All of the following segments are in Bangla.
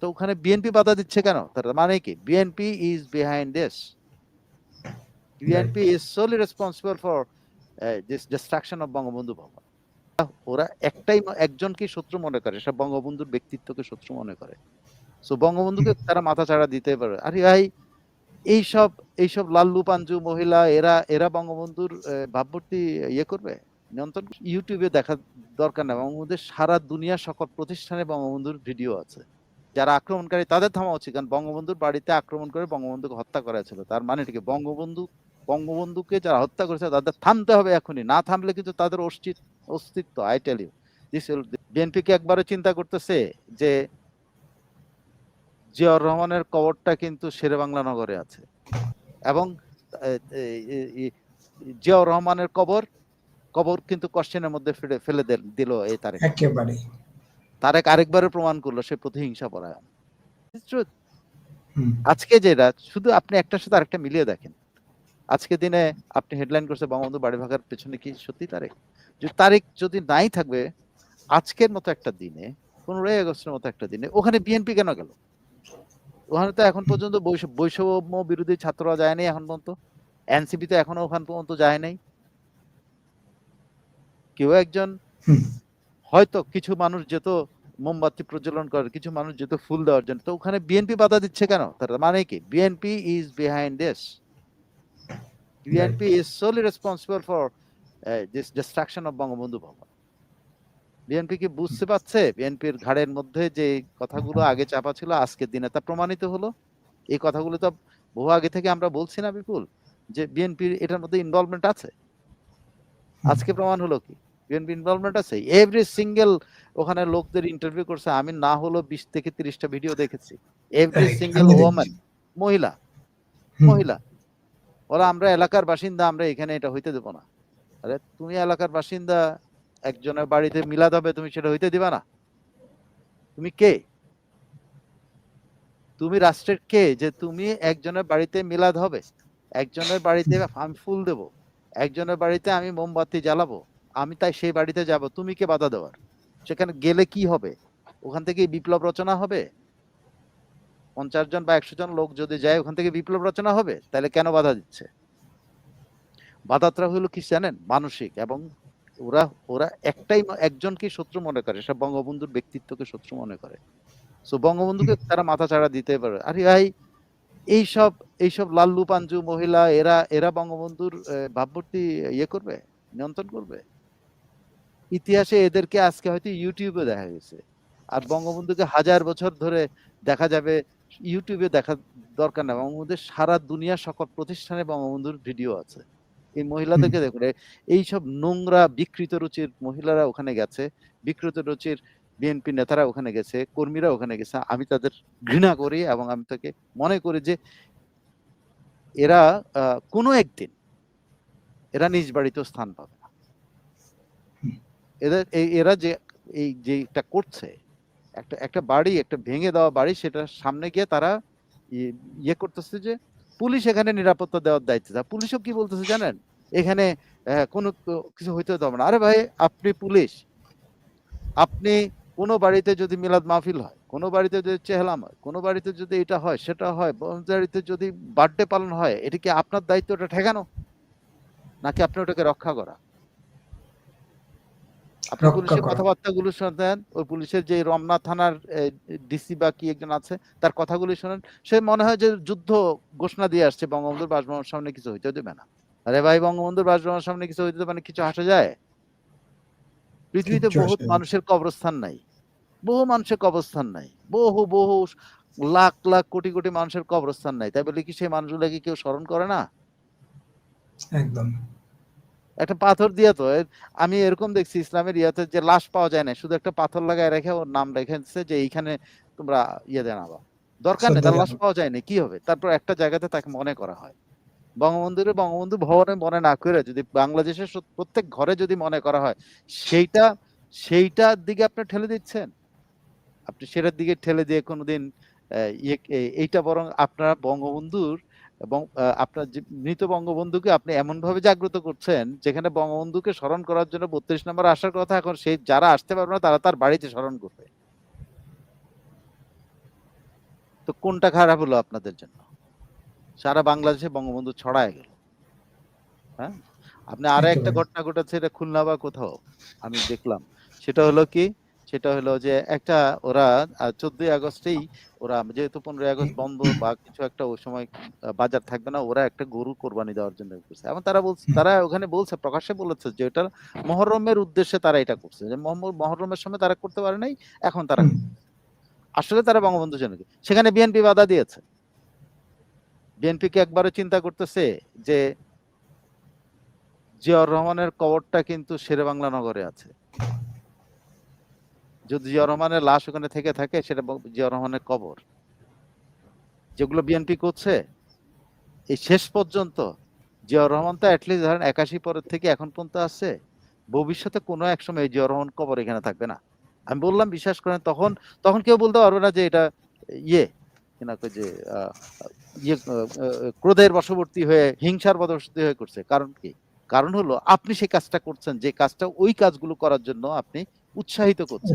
তো ওখানে বিএনপি বাধা দিচ্ছে কেন? তার মানে কি? BNP is behind this BNP is solely responsible for this destruction of Bangabandhu Bhaban ওরা একটাই একজনকে শত্রু মনে করে? সব বঙ্গবন্ধুর ব্যক্তিত্বকে শত্রু মনে করে। সো বঙ্গবন্ধুকে তারা মাথা ছাড়া দিতে পারে। আরে ভাই এইসব এইসব লাল্লু পাঞ্জু মহিলা এরা এরা বঙ্গবন্ধুর ভাবমূর্তি ইয়ে করবে? নিয়ন্ত্রণ ইউটিউবে দেখা দরকার নেই বঙ্গবন্ধুর সারা দুনিয়া সকল প্রতিষ্ঠানে বঙ্গবন্ধুর ভিডিও আছে। যারা আক্রমণকারী, তাদের থামা উচিত। কারণ বঙ্গবন্ধুর বাড়িতে আক্রমণ করে বঙ্গবন্ধুকে হত্যা করা ছিল তার মানে কি? বঙ্গবন্ধু, বঙ্গবন্ধুকে যারা হত্যা করেছে, তাদের থামতে হবে এখনই। না থামলে কিন্তু তাদের অস্তিত্ব অস্তিত্ব আই ইউ দিস বিএনপি কে একবারে চিন্তা করতেছে যে জিয়াউর রহমানের কবরটা কিন্তু শেরে বাংলা নগরে আছে। এবং জিয়াউর রহমানের কবর কবর কিন্তু কোশ্চেনের মধ্যে ফেলে দিল- এই তারেক একেবারে তারেক আরেকবারে প্রমাণ করল সে প্রতিহিংসা পরায়ণ। আজকে যেটা শুধু আপনি একটার সাথে আরেকটা মিলিয়ে দেখেন। আজকে দিনে আপনি হেডলাইন করছে বঙ্গবন্ধু বাড়ি ভাগার পেছনে কি সত্যি তারিখ যে তারিখ যদি নাই থাকবে আজকের মতো একটা দিনে পনেরোই আগস্টের মতো একটা দিনে ওখানে বিএনপি কেন গেল? ওখানে তো এখন পর্যন্ত বৈষ- বৈষম্য বিরোধী ছাত্ররা যায়নি এখন পর্যন্ত। এনসিপি তো এখনও ওখান পর্যন্ত যায় নাই। কেউ একজন হয়তো কিছু মানুষ যেত মোমবাতি প্রজ্বলন করে কিছু মানুষ যেত ফুল দেওয়ার জন্য। তো ওখানে বিএনপি বাধা দিচ্ছে কেন? তার মানে কি? BNP is behind this BNP is solely responsible for this destruction of Bangabandhu Bhaban. BNP কি বুঝতে পারছে? বিএনপির ঘাড়ের মধ্যে যে কথাগুলো আগে চাপা ছিল আজকের দিনে তা প্রমাণিত হলো। এই কথাগুলো তো বহু আগে থেকে আমরা বলছি না বিপুল যে বিএনপির এটার মধ্যে ইনভলভমেন্ট আছে। আজকে প্রমাণ হলো কি? বিএনপি ইনভলভমেন্ট আছে। এভরি সিঙ্গেল ওখানে লোকদের ইন্টারভিউ করছে। আমি না হলো বিশ থেকে তিরিশটা ভিডিও দেখেছি। এভরি সিঙ্গেল আমি ওয়ামেন মহিলা মহিলা। ওরা আমরা এলাকার বাসিন্দা আমরা এখানে এটা হইতে দেবো না। আরে তুমি এলাকার বাসিন্দা একজনের বাড়িতে মিলাদ হবে তুমি সেটা হইতে দিবা না। তুমি কে? তুমি রাষ্ট্রের কে? যে তুমি একজনের বাড়িতে মিলাদ হবে। একজনের বাড়িতে আমি ফুল দেব। একজনের বাড়িতে আমি মোমবাতি জ্বালাবো। আমি তাই সেই বাড়িতে যাব, তুমি কে বাধা দেওয়ার? সেখানে গেলে কি হবে? ওখান থেকে বিপ্লব রচনা হবে? পঞ্চাশ জন বা একশো জন লোক যদি যায়, ওখান থেকে বিপ্লব রচনা হবে? তাহলে কেন বাধা দিচ্ছে? বাধাটা হলো কি জানেন? মানসিক এবং ওরা ওরা একটাই একজনকে শত্রু মনে করে? সব বঙ্গবন্ধুর ব্যক্তিত্বকে শত্রু মনে করে। সো বঙ্গবন্ধুকে তারা মাথা ছাড়া দিতে পারে। আরে ভাই এইসব এইসব লাল্লু পাঞ্জু মহিলা, এরা এরা বঙ্গবন্ধুর ভাবমূর্তি ইয়ে করবে? নিয়ন্ত্রণ করবে? ইতিহাসে এদেরকে আজকে হয়তো ইউটিউবে দেখা গেছে। আর বঙ্গবন্ধুকে হাজার বছর ধরে দেখা যাবে ইউটিউবে দেখা দরকার না। বঙ্গবন্ধুর সারা দুনিয়া সকল প্রতিষ্ঠানে বঙ্গবন্ধুর ভিডিও আছে। এই মহিলাদেরকে দেখুন এ- এইসব নোংরা বিকৃত রুচির মহিলারা ওখানে গেছে বিকৃত রুচির বিএনপি নেতারা ওখানে গেছে কর্মীরা ওখানে গেছে। আমি তাদের ঘৃণা করি এবং আমি তাকে মনে করি যে এরা কোনো একদিন এরা নিজ বাড়িতেও স্থান পাবে। এদের এরা যে, এই যেটা করছে, একটা একটা বাড়ি, একটা ভেঙে দেওয়া বাড়ি সেটা সামনে গিয়ে তারা ই- ইয়ে করতেছে যে, পুলিশ এখানে নিরাপত্তা দেওয়ার দায়িত্ব। তা পুলিশও কি বলতেছে জানেন? এখানে কোনো কিছু হইতে হবে না। আরে ভাই, আপনি পুলিশ। আপনি কোনো বাড়িতে যদি মিলাদ মাহফিল হয়, কোনো বাড়িতে যদি চেহলাম হয়, কোনো বাড়িতে যদি এটা হয়, সেটা হয় বাড়িতে যদি বার্থডে পালন হয়, এটা কি আপনার দায়িত্ব ওটা ঠেকানো? নাকি আপনি ওটাকে রক্ষা করা? আপনি পুলিশের করা। কথাবার্তাগুলো শোনেন ওই পুলিশের যে রমনা থানার ডিসি বা কি একজন আছে তার কথাগুলো শোনেন। সে মনে হয় যে যুদ্ধ ঘোষণা দিয়ে আসছে বঙ্গবন্ধুর বাসভবনের সামনে কিছু হইতে দেবে না। আরে ভাই বঙ্গবন্ধুর বাসভবনের সামনে কিছু হইতে দেবে না কিছু হাসা যায়? পৃথিবীতে বহুত মানুষের কবরস্থান নাই। বহু মানুষের কবরস্থান নাই। বহু বহু লাখ লাখ কোটি কোটি মানুষের কবরস্থান নাই। তাই বলে কি সেই মানুষগুলোকে কেউ স্মরণ করে না? একদম। একটা পাথর দিয়ে তো। আমি এরকম দেখছি ইসলামের ইয়াতে যে লাশ পাওয়া যায় না শুধু একটা পাথর লাগায় রেখে ওর নাম রেখেছে যে এইখানে তোমরা ইয়ে জানাবা দরকার নেই তার লাশ পাওয়া যায় না কি হবে? তারপর একটা জায়গাতে তাকে মনে করা হয়। বঙ্গবন্ধুরে বঙ্গবন্ধু ভবনে মনে না করে যদি বাংলাদেশের প্রত্যেক ঘরে যদি মনে করা হয় সেইটা সেইটার দিকে আপনি ঠেলে দিচ্ছেন। আপনি সেটার দিকে ঠেলে দিয়ে কোনোদিন আহ, ইয়ে এইটা বরং আপনার বঙ্গবন্ধুর এবং আপনার যে মৃত বঙ্গবন্ধুকে আপনি এমন ভাবে জাগ্রত করছেন যেখানে বঙ্গবন্ধুকে স্মরণ করার জন্য বত্রিশ নম্বর আসার কথা এখন সেই যারা আসতে পারবে না তারা তার বাড়িতে স্মরণ করবে। তো কোনটা খারাপ হলো আপনাদের জন্য? সারা বাংলাদেশে বঙ্গবন্ধু ছড়ায় গেল। হ্যাঁ? আপনি আরও একটা ঘটনা ঘটেছে এটা খুলনা বা কোথাও আমি দেখলাম। সেটা হলো কি সেটা হলো যে একটা ওরা চোদ্দই আগস্টেই ওরা যেহেতু পনেরোই আগস্ট বন্ধ বা কিছু একটা ওই সময় বাজার থাকবে না ওরা একটা গরু কোরবানি দেওয়ার জন্য করছে। এবং তারা বলছে তারা ওখানে বলছে প্রকাশ্যে বলেছে যে এটা মহরমের উদ্দেশ্যে তারা এটা করছে। যে মহর- মহরমের সময় তারা করতে পারে নাই এখন তারা আসলে তারা বঙ্গবন্ধু জনকে সেখানে বিএনপি বাধা দিয়েছে। বিএনপি কি একবারও চিন্তা করতেছে যে জিয়াউর রহমানের কবরটা কিন্তু শেরে বাংলা নগরে আছে। যদি জিয়াউর রহমানের লাশ ওখানে থেকে থাকে, সেটা জিয়াউর রহমানের কবর। যেগুলো বিএনপি করছে, এই শেষ পর্যন্ত জিয়াউর রহমান তো অ্যাটলিস্ট ধরেন একাশি পরের থেকে এখন পর্যন্ত আছে, ভবিষ্যতে কোনো এক সময় জিয়াউর রহমান কবর এখানে থাকবে না। আমি বললাম, বিশ্বাস করেন, তখন তখন কেউ বলতে পারবে না যে এটা ইয়ে কিনা কই যে ইয়ে ক্রোধের বশবর্তী হয়ে, হিংসার বশবর্তী হয়ে করছে। কারণ কি? কারণ হলো, আপনি সেই কাজটা করছেন, যে কাজটা ওই কাজগুলো করার জন্য আপনি উৎসাহিত করছে।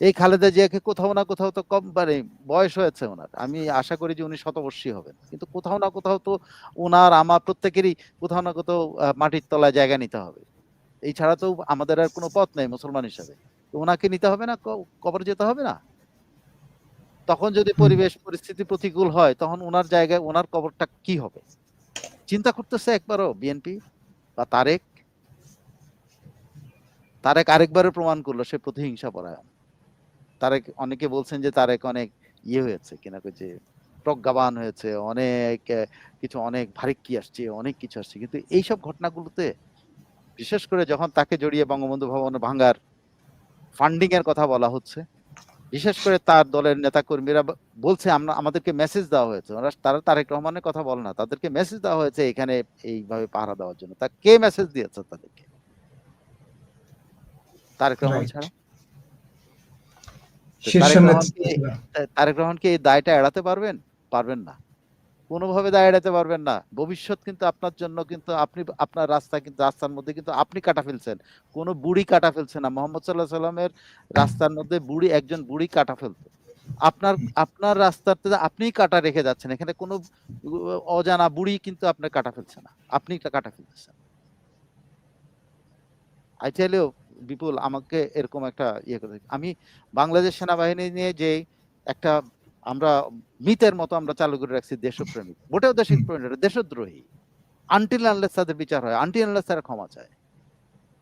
এই খালেদা জিয়াকে কোথাও না কোথাও তো কম মানে বয়স হয়েছে ওনার। আমি আশা করি যে উনি শতবর্ষী হবেন। কিন্তু কোথাও না কোথাও তো ওনার আমার প্রত্যেকেরই কোথাও না কোথাও মাটির তলায় জায়গা নিতে হবে। এই ছাড়া তো আমাদের আর কোনো পথ নেই মুসলমান হিসাবে। তো ওনাকে নিতে হবে না? কবর যেতে হবে না? তখন যদি পরিবেশ পরিস্থিতি প্রতিকূল হয় তখন ওনার জায়গায় ওনার কবরটা কি হবে? চিন্তা করতেছে একবারও বিএনপি বা তারেক। তারেক আরেকবারও প্রমাণ করল, সে প্রতিহিংসা পরায়ণ। তারেক, অনেকে বলছেন যে তারেক অনেক ইয়ে হয়েছে কিনা যে প্রজ্ঞাবান হয়েছে, অনেক কিছু অনেক ভারিক্কি আসছে, অনেক কিছু আসছে। কিন্তু এইসব ঘটনাগুলোতে, বিশেষ করে যখন তাকে জড়িয়ে বঙ্গবন্ধু ভবন ভাঙ্গার ফান্ডিং এর কথা বলা হচ্ছে, বিশেষ করে তার দলের নেতা কর্মীরা বলছে, আমরা, আমাদেরকে মেসেজ দেওয়া হয়েছে। তারা তারেক রহমানের কথা বলে না, তাদেরকে মেসেজ দেওয়া হয়েছে, এখানে এইভাবে পাহারা দেওয়ার জন্য। তা কে মেসেজ দিয়েছে তাদেরকে? তারেক রহমান ছাড়া। তারেক নেতৃত্ব রহমান কি এই দায়টা এড়াতে পারবেন? পারবেন না। কোনোভাবে দায় এড়াতে পারবেন না। ভবিষ্যৎ কিন্তু আপনার জন্য কিন্তু আপনি আপনার রাস্তা কিন্তু রাস্তার মধ্যে কিন্তু আপনি কাটা ফেলছেন। কোনো বুড়ি কাটা ফেলছে না। মোহাম্মদ সাল্লাহ সাল্লামের রাস্তার মধ্যে বুড়ি একজন বুড়ি কাটা ফেলতো। আপনার আপনার রাস্তাতে আপনিই কাটা রেখে যাচ্ছেন। এখানে কোনো অজানা বুড়ি কিন্তু আপনার কাটা ফেলছে না। আপনি কাটা ফেলতেছেন। আই চাইলেও বিপুল আমাকে এরকম একটা ইয়ে করে আমি বাংলাদেশ সেনাবাহিনী নিয়ে যে একটা আমরা মিথের মতো আমরা চালু করে রাখছি দেশপ্রেমিক। মোটেও দেশপ্রেমিক দেশদ্রোহী। আনটিল আনলেস তাদের বিচার হয় আনটিল আনলেস তারা ক্ষমা চায়।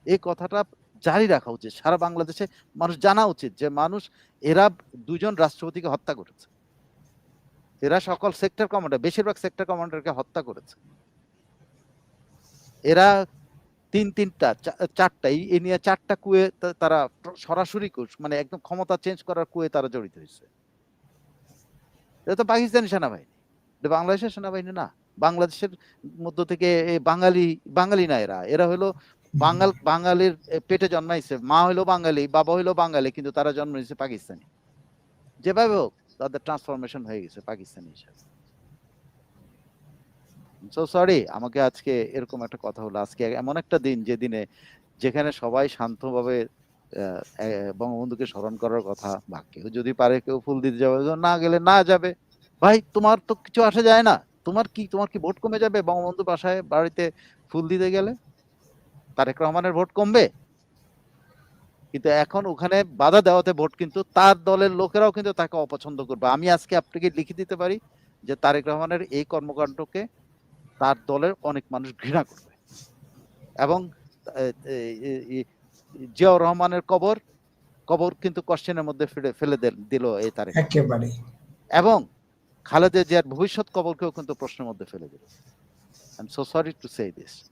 এই কথাটা জারি রাখা উচিত। সারা বাংলাদেশে মানুষ জানা উচিত যে মানুষ, এরা দুজন রাষ্ট্রপতিকে হত্যা করেছে। এরা সকল সেক্টর কমান্ডার বেশিরভাগ সেক্টর কমান্ডারকে হত্যা করেছে। এরা তিন তিনটা চারটা, এই নিয়ে চারটা কুয়ে তারা সরাসরি কুশ- মানে একদম ক্ষমতা চেঞ্জ করার কুয়ে তারা জড়িত হয়েছে এটা তো পাকিস্তানি সেনাবাহিনী। এটা বাংলাদেশের সেনাবাহিনী না। বাংলাদেশের মধ্য থেকে বাঙালি বাঙালি না এরা। এরা হলো বাঙাল, বাঙালির পেটে জন্মাইছে। মা হইল বাঙালি, বাবা হইল বাঙালি, কিন্তু তারা জন্ম নিয়েছে পাকিস্তানি। যেভাবে হোক, তাদের ট্রান্সফরমেশন হয়ে গেছে পাকিস্তানি হিসাবে। সো সরি আমাকে আজকে এরকম একটা কথা হলো। আজকে এমন একটা দিন, যে দিনে যেখানে সবাই শান্তভাবে বঙ্গবন্ধুকে স্মরণ করার কথা, বা কেউ যদি পারে কেউ ফুল দিতে যাবে না গেলে না যাবে। ভাই, তোমার তো কিছু আসে যায় না। তোমার কি তোমার কি ভোট কমে যাবে বঙ্গবন্ধু বাসায় বাড়িতে ফুল দিতে গেলে? তারেক রহমানের ভোট কমবে? কিন্তু এখন ওখানে বাধা দেওয়াতে ভোট কিন্তু তার দলের লোকেরাও কিন্তু তাকে অপছন্দ করবে। আমি আজকে আপনাকে লিখে দিতে পারি যে তারেক রহমানের এই কর্মকাণ্ডকে তার দলের অনেক মানুষ ঘৃণা করবে। এবং জিয়াউর রহমানের কবর কবর কিন্তু কোশ্চেনের মধ্যে ফেলে ফেলে দিল- এই একেবারে এবং খালেদা জিয়ার ভবিষ্যৎ কবরকেও কিন্তু প্রশ্নের মধ্যে ফেলে দিল। I am so sorry to say this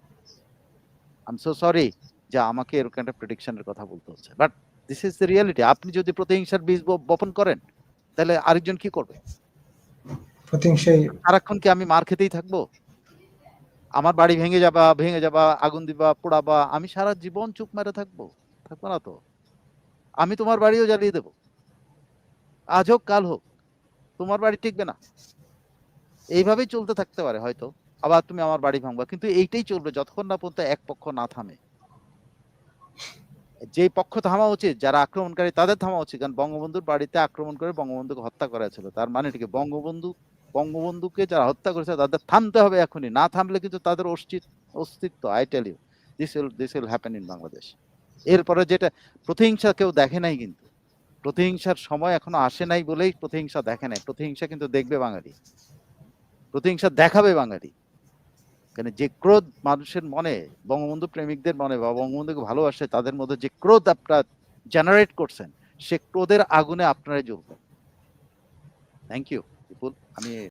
I am so sorry যে আমাকে এরকম একটা প্রেডিকশনের কথা বলতে হচ্ছে। But this is the reality আপনি যদি প্রতিহিংসার বীজ বপন করেন তাহলে আরেকজন কি করবে? প্রতিহিংসাই সারাক্ষণ কি আমি মার খেতেই থাকব? আমার বাড়ি ভেঙে যাবা ভেঙে যাবা, আগুন দিবা, পোড়াবা, আমি সারা জীবন চুপ মেরে থাকব। থাকব না তো? আমি তোমার বাড়িও জ্বালিয়ে দেবো। আজ হোক, কাল হোক, তোমার বাড়ি টিকবে না। এইভাবেই চলতে থাকতে পারে হয়তো, আবার তুমি আমার বাড়ি ভাঙবা, কিন্তু এইটাই চলবে যতক্ষণ না পর্যন্ত এক পক্ষ না থামে। যে পক্ষ থামা উচিত, যারা আক্রমণকারী, তাদের থামা উচিত, কারণ বঙ্গবন্ধুর বাড়িতে আক্রমণ করে বঙ্গবন্ধুকে হত্যা করা ছিল। তার মানে বঙ্গবন্ধু বঙ্গবন্ধুকে যারা হত্যা করেছে তাদের থামতে হবে এখনই। না থামলে কিন্তু তাদের অস্তিত্ব অস্তিত্ব I tell you this will this will happen in Bangladesh এরপরে যেটা, প্রতিহিংসা কেউ দেখে নাই কিন্তু। প্রতিহিংসার সময় এখনও আসে নাই বলেই প্রতিহিংসা দেখে নাই। প্রতিহিংসা কিন্তু দেখবে বাঙালি। প্রতিহিংসা দেখাবে বাঙালি। কেন যে ক্রোধ মানুষের মনে, বঙ্গবন্ধু প্রেমিকদের মনে বা বঙ্গবন্ধুকে ভালোবাসে, তাদের মধ্যে যে ক্রোধ আপনারা জেনারেট করছেন, সে ক্রোধের আগুনে আপনারাই জ্বলবেন। থ্যাংক ইউ বিপুল আমি